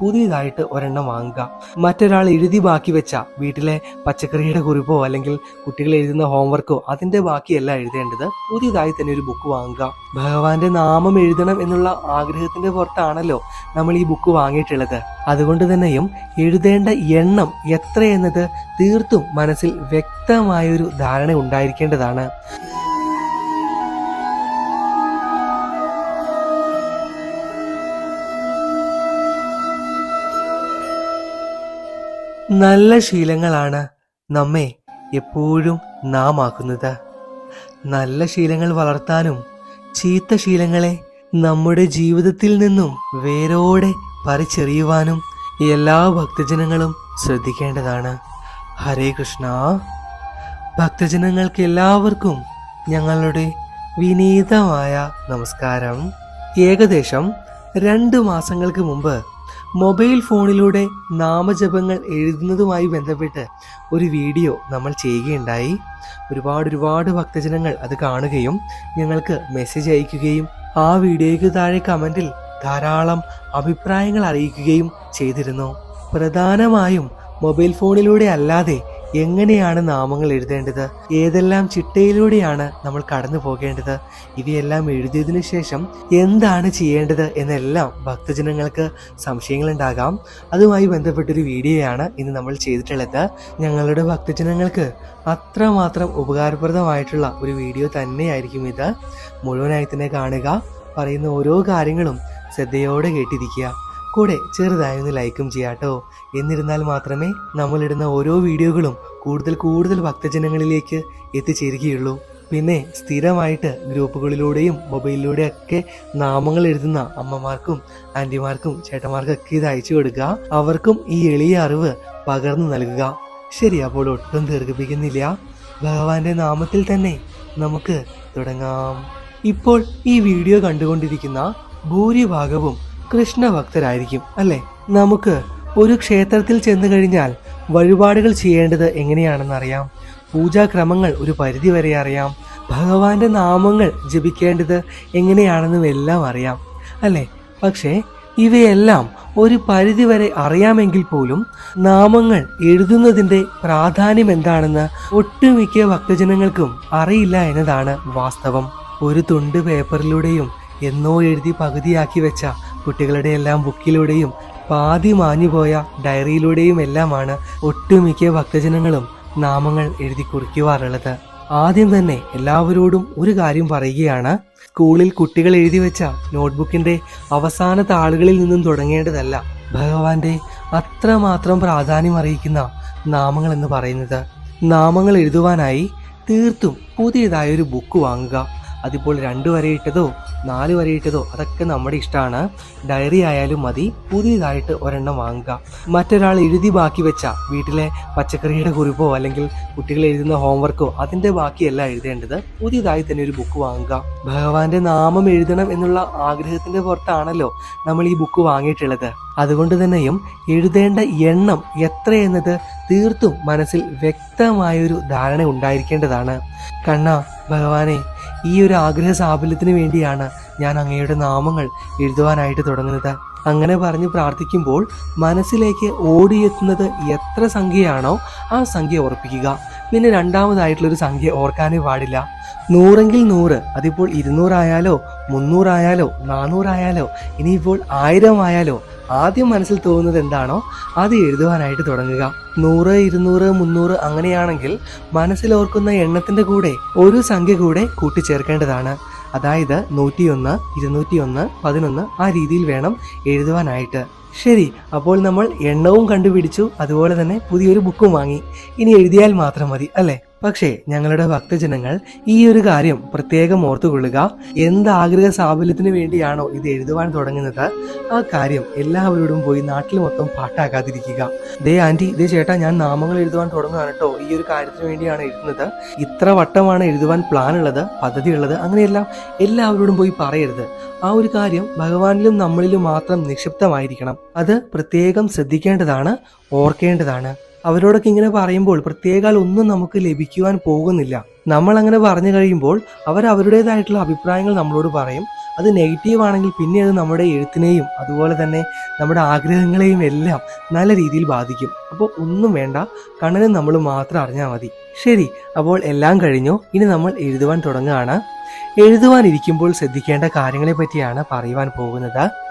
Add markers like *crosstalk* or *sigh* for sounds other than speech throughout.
പുതിയതായിട്ട് ഒരെണ്ണം വാങ്ങുക. മറ്റൊരാൾ എഴുതി ബാക്കി വെച്ച വീട്ടിലെ പച്ചക്കറിയുടെ കുറിപ്പോ അല്ലെങ്കിൽ കുട്ടികൾ എഴുതുന്ന ഹോംവർക്കോ അതിന്റെ ബാക്കിയല്ല എഴുതേണ്ടത്. പുതിയതായി തന്നെ ഒരു ബുക്ക് വാങ്ങുക. ഭഗവാന്റെ നാമം എഴുതണം എന്നുള്ള ആഗ്രഹത്തിന്റെ പുറത്താണല്ലോ നമ്മൾ ഈ ബുക്ക് വാങ്ങിയിട്ടുള്ളത്. അതുകൊണ്ട് തന്നെയും എഴുതേണ്ട എണ്ണം എത്രയെന്നത് തീർത്തും മനസ്സിൽ വ്യക്തമായൊരു ധാരണ ഉണ്ടായിരിക്കേണ്ടതാണ്. നല്ല ശീലങ്ങളാണ് നമ്മെ എപ്പോഴും നാം ആക്കുന്നത്. നല്ല ശീലങ്ങൾ വളർത്താനും ചീത്ത ശീലങ്ങളെ നമ്മുടെ ജീവിതത്തിൽ നിന്നും വേരോടെ പറിച്ചെറിയുവാനും എല്ലാ ഭക്തജനങ്ങളും ശ്രദ്ധിക്കേണ്ടതാണ്. ഹരേ കൃഷ്ണ. ഭക്തജനങ്ങൾക്ക് എല്ലാവർക്കും ഞങ്ങളുടെ വിനീതമായ നമസ്കാരം. ഏകദേശം രണ്ട് മാസങ്ങൾക്ക് മുമ്പ് മൊബൈൽ ഫോണിലൂടെ നാമജപങ്ങൾ എഴുതുന്നതുമായി ബന്ധപ്പെട്ട് ഒരു വീഡിയോ നമ്മൾ ചെയ്യുകയുണ്ടായി. ഒരുപാട് ഒരുപാട് ഭക്തജനങ്ങൾ അത് കാണുകയും ഞങ്ങൾക്ക് മെസ്സേജ് അയക്കുകയും ആ വീഡിയോയ്ക്ക് താഴെ കമന്റിൽ ധാരാളം അഭിപ്രായങ്ങൾ അറിയിക്കുകയും ചെയ്തിരുന്നു. പ്രധാനമായും മൊബൈൽ ഫോണിലൂടെ അല്ലാതെ എങ്ങനെയാണ് നാമങ്ങൾ എഴുതേണ്ടത്? ഏതെല്ലാം ചിട്ടയിലൂടെയാണ് നമ്മൾ കടന്നു പോകേണ്ടത്? ഇവയെല്ലാം എഴുതിയതിനു ശേഷം എന്താണ് ചെയ്യേണ്ടത് എന്നെല്ലാം ഭക്തജനങ്ങൾക്ക് സംശയങ്ങളുണ്ടാകാം. അതുമായി ബന്ധപ്പെട്ടൊരു വീഡിയോയാണ് ഇന്ന് നമ്മൾ ചെയ്തിട്ടുള്ളത്. ഞങ്ങളുടെ ഭക്തജനങ്ങൾക്ക് അത്രമാത്രം ഉപകാരപ്രദമായിട്ടുള്ള ഒരു വീഡിയോ തന്നെയായിരിക്കും ഇത്. മുഴുവനായി തന്നെ കാണുക പറയുന്ന ഓരോ കാര്യങ്ങളും ശ്രദ്ധയോടെ കേട്ടിരിക്കുക. കൂടെ ചെറുതായി ഒന്ന് ലൈക്കും ചെയ്യാട്ടോ. എന്നിരുന്നാൽ മാത്രമേ നമ്മളിടുന്ന ഓരോ വീഡിയോകളും കൂടുതൽ കൂടുതൽ ഭക്തജനങ്ങളിലേക്ക് എത്തിച്ചേരുകയുള്ളൂ. പിന്നെ സ്ഥിരമായിട്ട് ഗ്രൂപ്പുകളിലൂടെയും മൊബൈലിലൂടെയും ഒക്കെ നാമങ്ങൾ എഴുതുന്ന അമ്മമാർക്കും ആന്റിമാർക്കും ചേട്ടന്മാർക്കൊക്കെ ഇത് അയച്ചു കൊടുക്കുക. അവർക്കും ഈ എളിയ അറിവ് പകർന്നു നൽകുക. ശരി അപ്പോൾ ഒട്ടും ദീർഘിപ്പിക്കുന്നില്ല. ഭഗവാന്റെ നാമത്തിൽ തന്നെ നമുക്ക് തുടങ്ങാം. ഇപ്പോൾ ഈ വീഡിയോ കണ്ടുകൊണ്ടിരിക്കുന്ന ഭൂരിഭാഗവും കൃഷ്ണഭക്തരായിരിക്കും അല്ലേ? നമുക്ക് ഒരു ക്ഷേത്രത്തിൽ ചെന്നു കഴിഞ്ഞാൽ വഴിപാടുകൾ ചെയ്യേണ്ടത് എങ്ങനെയാണെന്ന് അറിയാം പൂജാക്രമങ്ങൾ ഒരു പരിധി വരെ അറിയാം. ഭഗവാന്റെ നാമങ്ങൾ ജപിക്കേണ്ടത് എങ്ങനെയാണെന്നും എല്ലാം അറിയാം അല്ലേ? പക്ഷേ ഇവയെല്ലാം ഒരു പരിധി വരെ അറിയാമെങ്കിൽ പോലും നാമങ്ങൾ എഴുതുന്നതിന്റെ പ്രാധാന്യം എന്താണെന്ന് ഒട്ടുമിക്ക ഭക്തജനങ്ങൾക്കും അറിയില്ല എന്നതാണ് വാസ്തവം. ഒരു തുണ്ട് പേപ്പറിലൂടെയും എന്നോ എഴുതി പകുതിയാക്കി വെച്ച കുട്ടികളുടെ എല്ലാം ബുക്കിലൂടെയും പാതി മാഞ്ഞുപോയ ഡയറിയിലൂടെയും എല്ലാമാണ് ഒട്ടുമിക്ക ഭക്തജനങ്ങളും നാമങ്ങൾ എഴുതി കുറിക്കുവാറുള്ളത്. ആദ്യം തന്നെ എല്ലാവരോടും ഒരു കാര്യം പറയുകയാണ്. സ്കൂളിൽ കുട്ടികൾ എഴുതി വെച്ച നോട്ട്ബുക്കിന്റെ അവസാന താളുകളിൽ നിന്നും തുടങ്ങേണ്ടതല്ല ഭഗവാന്റെ അത്രമാത്രം പ്രാധാന്യം അറിയിക്കുന്ന നാമങ്ങൾ എന്ന് പറയുന്നത്. നാമങ്ങൾ എഴുതുവാനായി തീർത്തും പുതിയതായൊരു ബുക്ക് വാങ്ങുക. അതിപ്പോൾ രണ്ട് വരയിട്ടതോ നാല് വരയിട്ടതോ അതൊക്കെ നമ്മുടെ ഇഷ്ടമാണ്. ഡയറി ആയാലും മതി പുതിയതായിട്ട് ഒരെണ്ണം വാങ്ങുക. മറ്റൊരാൾ എഴുതി ബാക്കി വെച്ച വീട്ടിലെ പച്ചക്കറിയുടെ കുറിപ്പോ അല്ലെങ്കിൽ കുട്ടികൾ എഴുതുന്ന ഹോംവർക്കോ അതിന്റെ ബാക്കിയല്ല എഴുതേണ്ടത്. പുതിയതായി തന്നെ ഒരു ബുക്ക് വാങ്ങുക. ഭഗവാന്റെ നാമം എഴുതണം എന്നുള്ള ആഗ്രഹത്തിന്റെ പുറത്താണല്ലോ നമ്മൾ ഈ ബുക്ക് വാങ്ങിയിട്ടുള്ളത്. അതുകൊണ്ട് തന്നെയും എഴുതേണ്ട എണ്ണം എത്രയെന്നത് തീർത്തും മനസ്സിൽ വ്യക്തമായൊരു ധാരണ ഉണ്ടായിരിക്കേണ്ടതാണ്. കണ്ണ ഭഗവാനെ ഈ ഒരു ആഗ്രഹ സാഫല്യത്തിന് വേണ്ടിയാണ് ഞാൻ അങ്ങയുടെ നാമങ്ങൾ എഴുതുവാനായിട്ട് തുടങ്ങുന്നത്. അങ്ങനെ പറഞ്ഞ് പ്രാർത്ഥിക്കുമ്പോൾ മനസ്സിലേക്ക് ഓടിയെത്തുന്നത് എത്ര സംഖ്യയാണോ ആ സംഖ്യ ഉറപ്പിക്കുക. പിന്നെ രണ്ടാമതായിട്ടുള്ളൊരു സംഖ്യ ഓർക്കാനേ പാടില്ല. നൂറെങ്കിൽ നൂറ് അതിപ്പോൾ ഇരുന്നൂറായാലോ മുന്നൂറായാലോ നാനൂറായാലോ ഇനിയിപ്പോൾ ആയിരം ആയാലോ ആദ്യം മനസ്സിൽ തോന്നുന്നത് എന്താണോ അത് എഴുതുവാനായിട്ട് തുടങ്ങുക. നൂറ് ഇരുന്നൂറ് മുന്നൂറ് അങ്ങനെയാണെങ്കിൽ മനസ്സിൽ ഓർക്കുന്ന എണ്ണത്തിന്റെ കൂടെ ഒരു സംഖ്യ കൂടെ കൂട്ടിച്ചേർക്കേണ്ടതാണ്. അതായത് നൂറ്റിയൊന്ന് ഇരുന്നൂറ്റിയൊന്ന് പതിനൊന്ന് ആ രീതിയിൽ വേണം എഴുതുവാനായിട്ട്. ശരി അപ്പോൾ നമ്മൾ എണ്ണവും കണ്ടുപിടിച്ചു. അതുപോലെ തന്നെ പുതിയൊരു ബുക്കും വാങ്ങി. ഇനി എഴുതിയാൽ മാത്രം മതി അല്ലേ? പക്ഷേ ഞങ്ങളുടെ ഭക്തജനങ്ങൾ ഈ ഒരു കാര്യം പ്രത്യേകം ഓർത്തുകൊള്ളുക. എന്ത് ആഗ്രഹ സാഫല്യത്തിന് വേണ്ടിയാണോ ഇത് എഴുതുവാൻ തുടങ്ങുന്നത്? ആ കാര്യം എല്ലാവരോടും പോയി നാട്ടിൽ മൊത്തം പാട്ടാക്കാതിരിക്കുക. ദേ ആന്റി ദേ ചേട്ടാ ഞാൻ നാമങ്ങൾ എഴുതുവാൻ തുടങ്ങുകയാണ് കേട്ടോ. ഈ ഒരു കാര്യത്തിന് വേണ്ടിയാണ് എഴുതുന്നത്. ഇത്ര വട്ടമാണ് എഴുതുവാൻ പ്ലാൻ ഉള്ളത് പദ്ധതി ഉള്ളത് അങ്ങനെയെല്ലാം എല്ലാവരോടും പോയി പറയരുത്. ആ ഒരു കാര്യം ഭഗവാനിലും നമ്മളിലും മാത്രം നിക്ഷിപ്തമായിരിക്കണം. അത് പ്രത്യേകം ശ്രദ്ധിക്കേണ്ടതാണ് ഓർക്കേണ്ടതാണ്. അവരോടൊക്കെ ഇങ്ങനെ പറയുമ്പോൾ പ്രത്യേകാൽ ഒന്നും നമുക്ക് ലഭിക്കുവാൻ പോകുന്നില്ല. നമ്മൾ അങ്ങനെ പറഞ്ഞു കഴിയുമ്പോൾ അവർ അവരുടേതായിട്ടുള്ള അഭിപ്രായങ്ങൾ നമ്മളോട് പറയും. അത് നെഗറ്റീവ് ആണെങ്കിൽ പിന്നെ അത് നമ്മുടെ എഴുത്തിനെയും അതുപോലെ തന്നെ നമ്മുടെ ആഗ്രഹങ്ങളെയും എല്ലാം നല്ല രീതിയിൽ ബാധിക്കും. അപ്പോൾ ഒന്നും വേണ്ട കണ്ണനും നമ്മൾ മാത്രം അറിഞ്ഞാൽ മതി. ശരി അപ്പോൾ എല്ലാം കഴിഞ്ഞു. ഇനി നമ്മൾ എഴുതുവാൻ തുടങ്ങുകയാണ്. എഴുതുവാനിരിക്കുമ്പോൾ ശ്രദ്ധിക്കേണ്ട കാര്യങ്ങളെ പറ്റിയാണ് പറയുവാൻ പോകുന്നത്.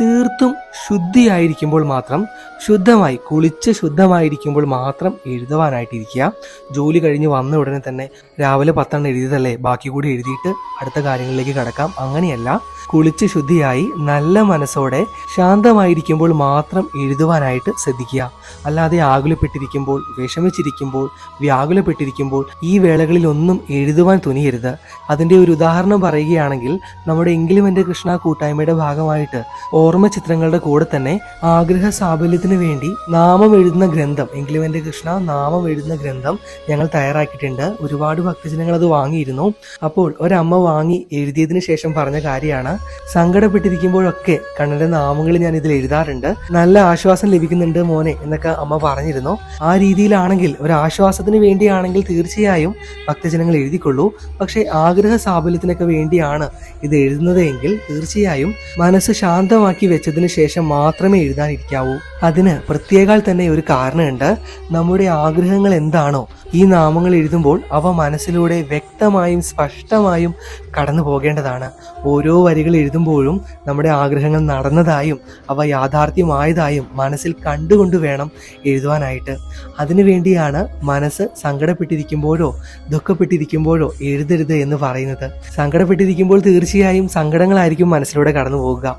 തീർത്തും ശുദ്ധിയായിരിക്കുമ്പോൾ മാത്രം ശുദ്ധമായി കുളിച്ച് ശുദ്ധമായിരിക്കുമ്പോൾ മാത്രം എഴുതുവാനായിട്ടിരിക്കുക. ജോലി കഴിഞ്ഞ് വന്ന ഉടനെ തന്നെ രാവിലെ പത്തെണ്ണം എഴുതിയതല്ലേ? ബാക്കി കൂടി എഴുതിയിട്ട് അടുത്ത കാര്യങ്ങളിലേക്ക് കടക്കാം. അങ്ങനെയല്ല കുളിച്ച് ശുദ്ധിയായി നല്ല മനസ്സോടെ ശാന്തമായിരിക്കുമ്പോൾ മാത്രം എഴുതുവാനായിട്ട് ശ്രദ്ധിക്കുക. അല്ലാതെ ആകുലപ്പെട്ടിരിക്കുമ്പോൾ വിഷമിച്ചിരിക്കുമ്പോൾ വ്യാകുലപ്പെട്ടിരിക്കുമ്പോൾ ഈ വേളകളിൽ ഒന്നും എഴുതുവാൻ തുനിയരുത്. അതിന്റെ ഒരു ഉദാഹരണം പറയുകയാണെങ്കിൽ നമ്മുടെ എങ്കിലും എന്റെ കൃഷ്ണ കൂട്ടായ്മയുടെ ഭാഗമായിട്ട് ഓർമ്മ ചിത്രങ്ങളുടെ കൂടെ തന്നെ ആഗ്രഹ സാഫല്യത്തിന് വേണ്ടി നാമം എഴുതുന്ന ഗ്രന്ഥം എങ്കിലും കൃഷ്ണ നാമം എഴുതുന്ന ഗ്രന്ഥം ഞങ്ങൾ തയ്യാറാക്കിയിട്ടുണ്ട്. ഒരുപാട് ഭക്തജനങ്ങൾ അത് വാങ്ങിയിരുന്നു. അപ്പോൾ ഒരമ്മ വാങ്ങി എഴുതിയതിനു ശേഷം പറഞ്ഞ കാര്യമാണ് സങ്കടപ്പെട്ടിരിക്കുമ്പോഴൊക്കെ കണ്ണന്റെ നാമങ്ങൾ ഞാൻ ഇതിൽ എഴുതാറുണ്ട്. നല്ല ആശ്വാസം ലഭിക്കുന്നുണ്ട് മോനെ എന്നൊക്കെ അമ്മ പറഞ്ഞിരുന്നു. ആ രീതിയിലാണെങ്കിൽ ഒരു ആശ്വാസത്തിന് വേണ്ടിയാണെങ്കിൽ തീർച്ചയായും ഭക്തജനങ്ങൾ എഴുതിക്കൊള്ളൂ. പക്ഷേ ആഗ്രഹ സാഫല്യത്തിനൊക്കെ വേണ്ടിയാണ് ഇത് എഴുതുന്നത് എങ്കിൽ തീർച്ചയായും മനസ്സ് ശാന്തമാക്കി വെച്ചതിന് ശേഷം മാത്രമേ എഴുതാനിരിക്കാവൂ. അതിന് പ്രത്യേകാൽ തന്നെ ഒരു കാരണമുണ്ട്. നമ്മുടെ ആഗ്രഹങ്ങൾ എന്താണോ ഈ നാമങ്ങൾ എഴുതുമ്പോൾ അവ മനസ്സിലൂടെ വ്യക്തമായും സ്പഷ്ടമായും കടന്നു പോകേണ്ടതാണ്. ഓരോ വരികൾ എഴുതുമ്പോഴും നമ്മുടെ ആഗ്രഹങ്ങൾ നടന്നതായും അവ യാഥാർത്ഥ്യമായതായും മനസ്സിൽ കണ്ടുകൊണ്ട് വേണം എഴുതുവാനായിട്ട്. അതിനുവേണ്ടിയാണ് മനസ്സ് സങ്കടപ്പെട്ടിരിക്കുമ്പോഴോ ദുഃഖപ്പെട്ടിരിക്കുമ്പോഴോ എഴുതരുത് എന്ന് പറയുന്നത്. സങ്കടപ്പെട്ടിരിക്കുമ്പോൾ തീർച്ചയായും സങ്കടങ്ങളായിരിക്കും മനസ്സിലൂടെ കടന്നു പോകുക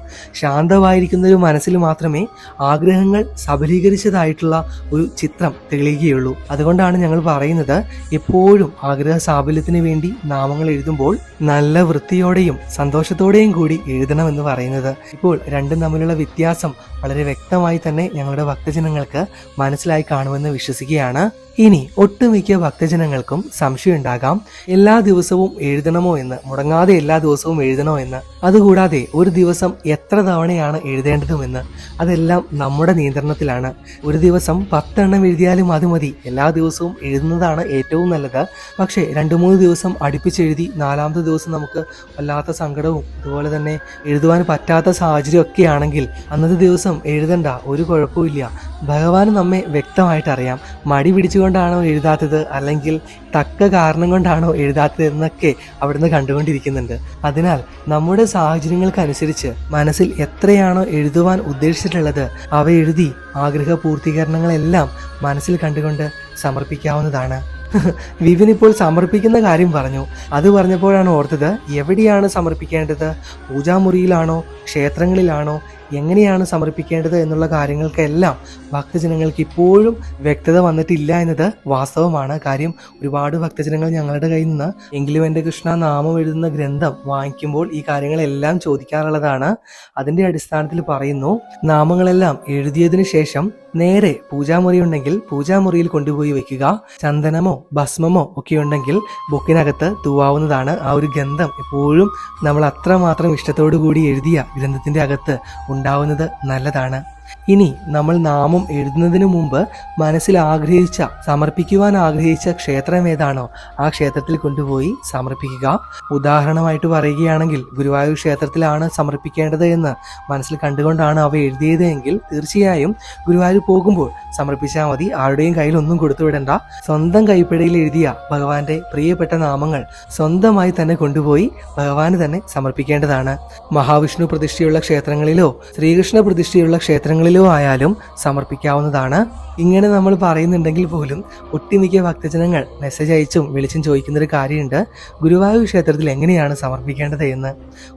ശാന്തമായിരിക്കുന്ന ഒരു മനസ്സിൽ മാത്രമേ ആഗ്രഹങ്ങൾ സബലീകരിച്ചതായിട്ടുള്ള ഒരു ചിത്രം തെളിയുകയുള്ളൂ. അതുകൊണ്ടാണ് ഞങ്ങൾ പറയുന്നത് എപ്പോഴും ആഗ്രഹ സാഫല്യത്തിന് വേണ്ടി നാമങ്ങൾ എഴുതുമ്പോൾ നല്ല വൃത്തിയോടെയും സന്തോഷത്തോടെയും കൂടി എഴുതണമെന്ന് പറയുന്നത്. ഇപ്പോൾ രണ്ടും തമ്മിലുള്ള വ്യത്യാസം വളരെ വ്യക്തമായി തന്നെ ഞങ്ങളുടെ ഭക്തജനങ്ങൾക്ക് മനസ്സിലായി കാണുമെന്ന് വിശ്വസിക്കുകയാണ്. ഇനി ഒട്ടുമിക്ക ഭക്തജനങ്ങൾക്കും സംശയം ഉണ്ടാകാം എല്ലാ ദിവസവും എഴുതണമോ എന്ന് മുടങ്ങാതെ എല്ലാ ദിവസവും എഴുതണോ എന്ന്. അതുകൂടാതെ ഒരു ദിവസം എത്ര തവണയാണ് എഴുതേണ്ടതുമെന്ന്. അതെല്ലാം നമ്മുടെ നിയന്ത്രണത്തിലാണ്. ഒരു ദിവസം പത്തെണ്ണം എഴുതിയാലും അത് മതി. എല്ലാ ദിവസവും എഴുതുന്നതാണ് ഏറ്റവും നല്ലത്. പക്ഷേ രണ്ട് മൂന്ന് ദിവസം അടുപ്പിച്ചെഴുതി നാലാമത്തെ ദിവസം നമുക്ക് വല്ലാത്ത സങ്കടവും അതുപോലെ തന്നെ എഴുതുവാൻ പറ്റാത്ത സാഹചര്യമൊക്കെ ആണെങ്കിൽ അന്നത്തെ ദിവസം എഴുതണ്ട ഒരു കുഴപ്പമില്ല ഭഗവാൻ നമ്മെ വ്യക്തമായിട്ട് അറിയാം മടി പിടിച്ചുകൊണ്ടാണോ എഴുതാത്തത്? അല്ലെങ്കിൽ തക്ക കാരണം കൊണ്ടാണോ എഴുതാത്തത് എന്നൊക്കെ അവിടുന്ന് കണ്ടുകൊണ്ടിരിക്കുന്നുണ്ട്. അതിനാൽ നമ്മുടെ സാഹചര്യങ്ങൾക്കനുസരിച്ച് മനസ്സിൽ എത്രയാണോ എഴുതുവാൻ ഉദ്ദേശിച്ചിട്ടുള്ളത് അവ എഴുതി ആഗ്രഹ പൂർത്തീകരണങ്ങളെല്ലാം മനസ്സിൽ കണ്ടുകൊണ്ട് സമർപ്പിക്കാവുന്നതാണ്. *laughs* വിപിൻ ഇപ്പോൾ സമർപ്പിക്കുന്ന കാര്യം പറഞ്ഞു. അത് പറഞ്ഞപ്പോഴാണ് ഓർത്തത് എവിടെയാണ് സമർപ്പിക്കേണ്ടത്? പൂജാമുറിയിലാണോ? ക്ഷേത്രങ്ങളിലാണോ? എങ്ങനെയാണ് സമർപ്പിക്കേണ്ടത് എന്നുള്ള കാര്യങ്ങൾക്കെല്ലാം ഭക്തജനങ്ങൾക്ക് ഇപ്പോഴും വ്യക്തത വന്നിട്ടില്ല എന്നത് വാസ്തവമാണ്. കാര്യം ഒരുപാട് ഭക്തജനങ്ങൾ ഞങ്ങളുടെ കയ്യിൽ നിന്ന് എങ്കിലും എന്റെ കൃഷ്ണ നാമം എഴുതുന്ന ഗ്രന്ഥം വാങ്ങിക്കുമ്പോൾ ഈ കാര്യങ്ങളെല്ലാം ചോദിക്കാറുള്ളതാണ്. അതിന്റെ അടിസ്ഥാനത്തിൽ പറയുന്നു നാമങ്ങളെല്ലാം എഴുതിയതിനു ശേഷം നേരെ പൂജാമുറി ഉണ്ടെങ്കിൽ പൂജാമുറിയിൽ കൊണ്ടുപോയി വെക്കുക. ചന്ദനമോ ഭസ്മമോ ഒക്കെ ഉണ്ടെങ്കിൽ ബുക്കിനകത്ത് തൂവാവുന്നതാണ് ആ ഒരു ഗന്ധം എപ്പോഴും നമ്മൾ അത്രമാത്രം ഇഷ്ടത്തോടു കൂടി എഴുതിയ ഗ്രന്ഥത്തിന്റെ അകത്ത് ഉണ്ടാവുന്നത് നല്ലതാണ്. ഇനി നമ്മൾ നാമം എഴുതുന്നതിന് മുമ്പ് മനസ്സിൽ ആഗ്രഹിച്ച സമർപ്പിക്കുവാൻ ആഗ്രഹിച്ച ക്ഷേത്രം ഏതാണോ ആ ക്ഷേത്രത്തിൽ കൊണ്ടുപോയി സമർപ്പിക്കുക. ഉദാഹരണമായിട്ട് പറയുകയാണെങ്കിൽ ഗുരുവായൂർ ക്ഷേത്രത്തിലാണ് സമർപ്പിക്കേണ്ടത് എന്ന് മനസ്സിൽ കണ്ടുകൊണ്ടാണ് അവ എഴുതിയത് എങ്കിൽ തീർച്ചയായും ഗുരുവായൂർ പോകുമ്പോൾ സമർപ്പിച്ചാൽ മതി. ആരുടെയും കയ്യിൽ ഒന്നും കൊടുത്തുവിടേണ്ട സ്വന്തം കൈപ്പിടയിൽ എഴുതിയ ഭഗവാന്റെ പ്രിയപ്പെട്ട നാമങ്ങൾ സ്വന്തമായി തന്നെ കൊണ്ടുപോയി ഭഗവാന് തന്നെ സമർപ്പിക്കേണ്ടതാണ്. മഹാവിഷ്ണു പ്രതിഷ്ഠയുള്ള ക്ഷേത്രങ്ങളിലോ ശ്രീകൃഷ്ണ പ്രതിഷ്ഠയുള്ള ക്ഷേത്രങ്ങളിലോ ആയാലും സമർപ്പിക്കാവുന്നതാണ്. ഇങ്ങനെ നമ്മൾ പറയുന്നുണ്ടെങ്കിൽ പോലും ഒട്ടുമിക്ക ഭക്തജനങ്ങൾ മെസ്സേജ് അയച്ചും വിളിച്ചും ചോദിക്കുന്നൊരു കാര്യമുണ്ട്. ഗുരുവായൂർ ക്ഷേത്രത്തിൽ എങ്ങനെയാണ് സമർപ്പിക്കേണ്ടത് എന്ന്?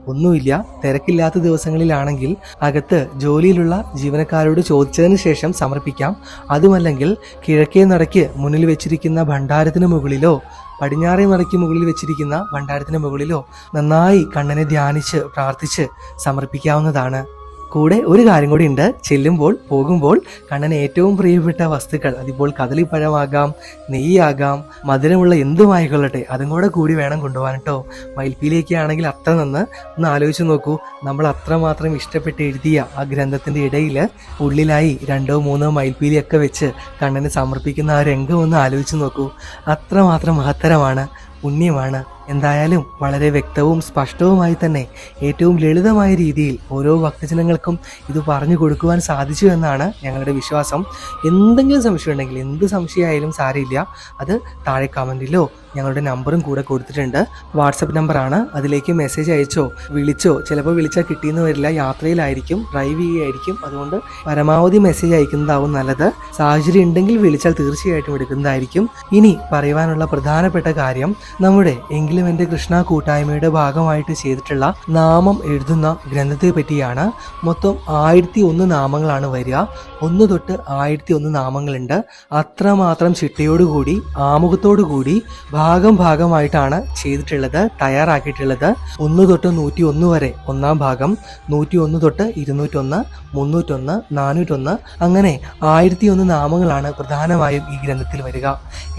ഒന്നുമില്ല തിരക്കില്ലാത്ത ദിവസങ്ങളിലാണെങ്കിൽ അകത്ത് ജോലിയിലുള്ള ജീവനക്കാരോട് ചോദിച്ചതിന് ശേഷം സമർപ്പിക്കാം. അതുമല്ലെങ്കിൽ കിഴക്കേ നടയ്ക്ക് മുന്നിൽ വെച്ചിരിക്കുന്ന ഭണ്ഡാരത്തിന് മുകളിലോ പടിഞ്ഞാറേ നടയ്ക്ക് മുകളിൽ വെച്ചിരിക്കുന്ന ഭണ്ഡാരത്തിന് മുകളിലോ നന്നായി കണ്ണനെ ധ്യാനിച്ച് പ്രാർത്ഥിച്ച് സമർപ്പിക്കാവുന്നതാണ്. കൂടെ ഒരു കാര്യം കൂടി ഉണ്ട്. ചെല്ലുമ്പോൾ പോകുമ്പോൾ കണ്ണന് ഏറ്റവും പ്രിയപ്പെട്ട വസ്തുക്കൾ അതിപ്പോൾ കദളിപ്പഴമാകാം നെയ്യാകാം മധുരമുള്ള എന്തുമായിക്കൊള്ളട്ടെ അതും കൂടെ കൂടി വേണം കൊണ്ടുപോകാൻ കേട്ടോ മയിൽപ്പീലിയൊക്കെ ആണെങ്കിൽ അത്ര നിന്ന് ഒന്ന് ആലോചിച്ച് നോക്കൂ. നമ്മൾ അത്രമാത്രം ഇഷ്ടപ്പെട്ട് എഴുതിയ ആ ഗ്രന്ഥത്തിന്റെ ഇടയിൽ ഉള്ളിലായി രണ്ടോ മൂന്നോ മയിൽപ്പീലിയൊക്കെ വെച്ച് കണ്ണന് സമർപ്പിക്കുന്ന ആ രംഗം ഒന്ന് ആലോചിച്ച് നോക്കൂ. അത്രമാത്രം മഹത്തരമാണ് പുണ്യമാണ്. എന്തായാലും വളരെ വ്യക്തവും സ്പഷ്ടവുമായി തന്നെ ഏറ്റവും ലളിതമായ രീതിയിൽ ഓരോ ഭക്തജനങ്ങൾക്കും ഇത് പറഞ്ഞു കൊടുക്കുവാൻ സാധിച്ചു എന്നാണ് ഞങ്ങളുടെ വിശ്വാസം. എന്തെങ്കിലും സംശയം ഉണ്ടെങ്കിൽ എന്ത് സംശയമായാലും സാരമില്ല. അത് താഴെ കമന്റിലോ ഞങ്ങളുടെ നമ്പറും കൂടെ കൊടുത്തിട്ടുണ്ട്. വാട്സപ്പ് നമ്പറാണ്. അതിലേക്ക് മെസ്സേജ് അയച്ചോ വിളിച്ചോ ചിലപ്പോൾ വിളിച്ചാൽ കിട്ടിയെന്ന് വരില്ല. യാത്രയിലായിരിക്കും ഡ്രൈവ് ചെയ്യുകയായിരിക്കും അതുകൊണ്ട് പരമാവധി മെസ്സേജ് അയക്കുന്നതാവും നല്ലത്. സാഹചര്യം ഉണ്ടെങ്കിൽ വിളിച്ചാൽ തീർച്ചയായിട്ടും എടുക്കുന്നതായിരിക്കും. ഇനി പറയുവാനുള്ള പ്രധാനപ്പെട്ട കാര്യം നമ്മുടെ എങ്കിലും എന്റെ കൃഷ്ണ കൂട്ടായ്മയുടെ ഭാഗമായിട്ട് ചെയ്തിട്ടുള്ള നാമം എഴുതുന്ന ഗ്രന്ഥത്തെ പറ്റിയാണ്. മൊത്തം ആയിരത്തി ഒന്ന് നാമങ്ങളാണ് വരിക. ഒന്ന് തൊട്ട് ആയിരത്തി ഒന്ന് നാമങ്ങളുണ്ട്. അത്രമാത്രം ചിട്ടയോടുകൂടി ആമുഖത്തോടുകൂടി ഭാഗം ഭാഗമായിട്ടാണ് ചെയ്തിട്ടുള്ളത് തയ്യാറാക്കിയിട്ടുള്ളത്. ഒന്ന് തൊട്ട് നൂറ്റി ഒന്ന് വരെ ഒന്നാം ഭാഗം നൂറ്റി ഒന്ന് തൊട്ട് ഇരുന്നൂറ്റൊന്ന് മുന്നൂറ്റൊന്ന് നാനൂറ്റൊന്ന് അങ്ങനെ ആയിരത്തി ഒന്ന് നാമങ്ങളാണ് പ്രധാനമായും ഈ ഗ്രന്ഥത്തിൽ വരിക.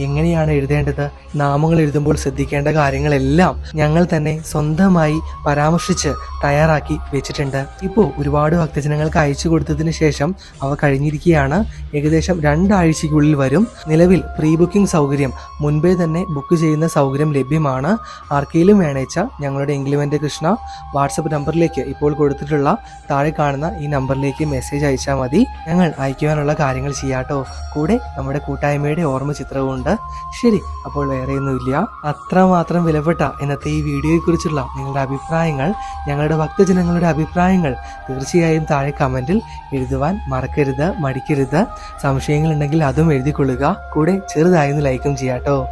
എങ്ങനെയാണ് എഴുതേണ്ടത്? നാമങ്ങൾ എഴുതുമ്പോൾ ശ്രദ്ധിക്കേണ്ട കാര്യങ്ങളെല്ലാം ഞങ്ങൾ തന്നെ സ്വന്തമായി പരാമർശിച്ച് തയ്യാറാക്കി വെച്ചിട്ടുണ്ട്. ഇപ്പോൾ ഒരുപാട് ഭക്തജനങ്ങൾക്ക് അയച്ചു കൊടുത്തതിന് ശേഷം അവ കഴിഞ്ഞിരിക്കുകയാണ്. ഏകദേശം രണ്ടാഴ്ചയ്ക്കുള്ളിൽ വരും. നിലവിൽ പ്രീ ബുക്കിംഗ് സൗകര്യം മുൻപേ തന്നെ ബുക്ക് ചെയ്യുന്ന സൗകര്യം ലഭ്യമാണ്. ആർക്കെങ്കിലും വേണേച്ച ഞങ്ങളുടെ എങ്കിലുമെന്റെ കൃഷ്ണ വാട്സപ്പ് നമ്പറിലേക്ക് ഇപ്പോൾ കൊടുത്തിട്ടുള്ള താഴെ കാണുന്ന ഈ നമ്പറിലേക്ക് മെസ്സേജ് അയച്ചാൽ മതി. ഞങ്ങൾ അയക്കുവാനുള്ള കാര്യങ്ങൾ ചെയ്യാട്ടോ. കൂടെ നമ്മുടെ കൂട്ടായ്മയുടെ ഓർമ്മ ചിത്രവുമുണ്ട് ശരി അപ്പോൾ വേറെയൊന്നുമില്ല. അത്രമാത്രം വിലപ്പെട്ട ഇന്നത്തെ ഈ വീഡിയോയെക്കുറിച്ചുള്ള നിങ്ങളുടെ അഭിപ്രായങ്ങൾ ഞങ്ങളുടെ ഭക്തജനങ്ങളുടെ അഭിപ്രായങ്ങൾ തീർച്ചയായും താഴെ കമന്റിൽ എഴുതുവാൻ മറക്കരുത് മടിക്കരുത്. സംശയങ്ങളുണ്ടെങ്കിൽ അതും എഴുതിക്കൊള്ളുക. കൂടെ ചെറുതായൊന്ന് ലൈക്കും ചെയ്യാട്ടോ.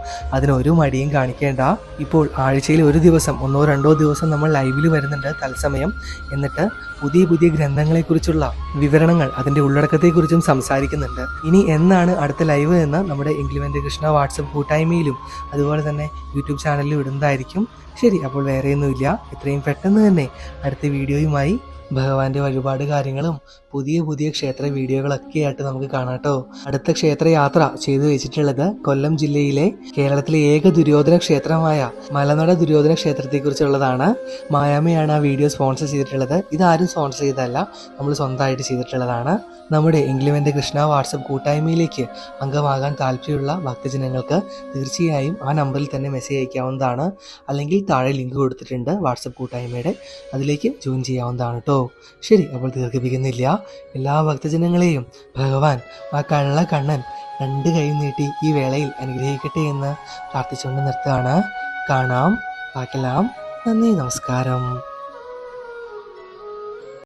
അതിനൊരു മടിയും കാണിക്കേണ്ട. ഇപ്പോൾ ആഴ്ചയിൽ ഒരു ദിവസം ഒന്നോ രണ്ടോ ദിവസം നമ്മൾ ലൈവിൽ വരുന്നുണ്ട് തത്സമയം. എന്നിട്ട് പുതിയ പുതിയ ഗ്രന്ഥങ്ങളെക്കുറിച്ചുള്ള വിവരണങ്ങൾ അതിന്റെ ഉള്ളടക്കത്തെക്കുറിച്ചും സംസാരിക്കുന്നുണ്ട്. ഇനി എന്നാണ് അടുത്ത ലൈവ് എന്ന് നമ്മുടെ ഇംഗ്ലിമെന്റ് കൃഷ്ണ വാട്സപ്പ് കൂട്ടായ്മയിലും അതുപോലെ തന്നെ യൂട്യൂബ് ചാനലിലും ഇടുന്നതായിരിക്കും. ശരി അപ്പോൾ വേറെയൊന്നുമില്ല. ഇത്രയും പെട്ടെന്ന് തന്നെ അടുത്ത വീഡിയോയുമായി ഭഗവാന്റെ വഴിപാട് കാര്യങ്ങളും പുതിയ പുതിയ ക്ഷേത്ര വീഡിയോകളൊക്കെ ആയിട്ട് നമുക്ക് കാണാട്ടോ അടുത്ത ക്ഷേത്ര യാത്ര ചെയ്തു വെച്ചിട്ടുള്ളത് കൊല്ലം ജില്ലയിലെ കേരളത്തിലെ ഏക ദുര്യോധന ക്ഷേത്രമായ മലനട ദുര്യോധന ക്ഷേത്രത്തെക്കുറിച്ചുള്ളതാണ് മായാമയാണ് ആ വീഡിയോ സ്പോൺസർ ചെയ്തിട്ടുള്ളത്. ഇതാരും സ്പോൺസർ ചെയ്തതല്ല നമ്മൾ സ്വന്തമായിട്ട് ചെയ്തിട്ടുള്ളതാണ്. നമ്മുടെ ഇംഗ്ലീമെന്റ് കൃഷ്ണ വാട്സപ്പ് കൂട്ടായ്മയിലേക്ക് അംഗമാകാൻ താല്പര്യമുള്ള ഭക്തജനങ്ങൾക്ക് തീർച്ചയായും ആ നമ്പറിൽ തന്നെ മെസ്സേജ് അയക്കാവുന്നതാണ്. അല്ലെങ്കിൽ താഴെ ലിങ്ക് കൊടുത്തിട്ടുണ്ട് വാട്സപ്പ് കൂട്ടായ്മയുടെ. അതിലേക്ക് ജോയിൻ ചെയ്യാവുന്നതാണ് കേട്ടോ. ശരി അപ്പോൾ ദീർഘിപ്പിക്കുന്നില്ല. എല്ലാ ഭക്തജനങ്ങളെയും ഭഗവാൻ ആ കള്ള കണ്ണൻ രണ്ട് കൈ നീട്ടി ഈ വേളയിൽ അനുഗ്രഹിക്കട്ടെ എന്ന് പ്രാർത്ഥിച്ചുകൊണ്ട് നിർത്തുകയാണ്. കാണാം പാട്ടലാം. നന്ദി നമസ്കാരം.